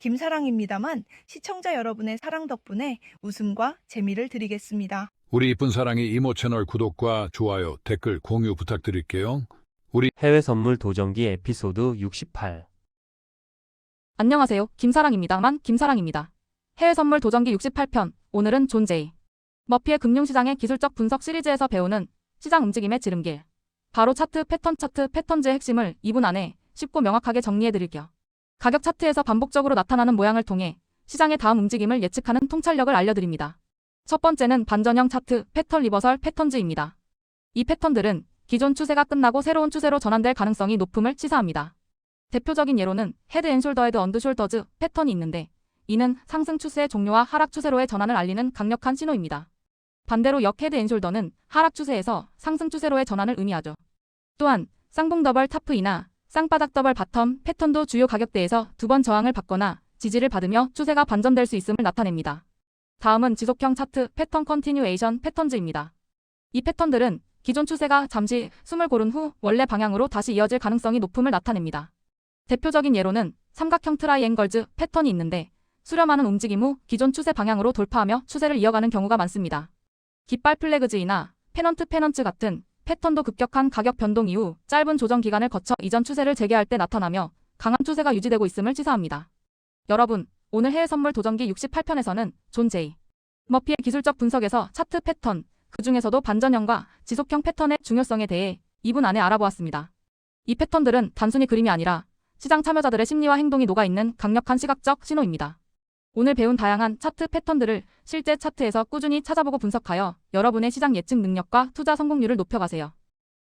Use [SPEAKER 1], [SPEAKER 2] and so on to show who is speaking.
[SPEAKER 1] 김사랑입니다만 시청자 여러분의 사랑 덕분에 웃음과 재미를 드리겠습니다.
[SPEAKER 2] 우리 이쁜 사랑이 이모 채널 구독과 좋아요, 댓글, 공유 부탁드릴게요.
[SPEAKER 3] 해외 선물 도전기 에피소드 68.
[SPEAKER 4] 안녕하세요. 김사랑입니다만 김사랑입니다. 해외 선물 도전기 68편. 오늘은 존 제이. 머피의 금융시장의 기술적 분석 시리즈에서 배우는 시장 움직임의 지름길. 바로 차트 패턴 차트 패턴즈의 핵심을 2분 안에 쉽고 명확하게 정리해 드릴게요. 가격 차트에서 반복적으로 나타나는 모양을 통해 시장의 다음 움직임을 예측하는 통찰력을 알려드립니다. 첫 번째는 반전형 차트 패턴 리버설 패턴즈입니다. 이 패턴들은 기존 추세가 끝나고 새로운 추세로 전환될 가능성이 높음을 시사합니다. 대표적인 예로는 헤드 앤 숄더 헤드 언드 숄더즈 패턴이 있는데 이는 상승 추세의 종료와 하락 추세로의 전환을 알리는 강력한 신호입니다. 반대로 역 헤드 앤 숄더는 하락 추세에서 상승 추세로의 전환을 의미하죠. 또한 쌍봉 더블 타프이나 쌍바닥 더블 바텀 패턴도 주요 가격대에서 두 번 저항을 받거나 지지를 받으며 추세가 반전될 수 있음을 나타냅니다. 다음은 지속형 차트 패턴 컨티뉴에이션 패턴즈입니다. 이 패턴들은 기존 추세가 잠시 숨을 고른 후 원래 방향으로 다시 이어질 가능성이 높음을 나타냅니다. 대표적인 예로는 삼각형 트라이앵걸즈 패턴이 있는데 수렴하는 움직임 후 기존 추세 방향으로 돌파하며 추세를 이어가는 경우가 많습니다. 깃발 플래그즈이나 페넌트 페넌츠 같은 패턴도 급격한 가격 변동 이후 짧은 조정 기간을 거쳐 이전 추세를 재개할 때 나타나며 강한 추세가 유지되고 있음을 시사합니다. 여러분, 오늘 해외 선물 도전기 68편에서는 존 제이 머피의 기술적 분석에서 차트 패턴, 그 중에서도 반전형과 지속형 패턴의 중요성에 대해 2분 안에 알아보았습니다. 이 패턴들은 단순히 그림이 아니라 시장 참여자들의 심리와 행동이 녹아있는 강력한 시각적 신호입니다. 오늘 배운 다양한 차트 패턴들을 실제 차트에서 꾸준히 찾아보고 분석하여 여러분의 시장 예측 능력과 투자 성공률을 높여가세요.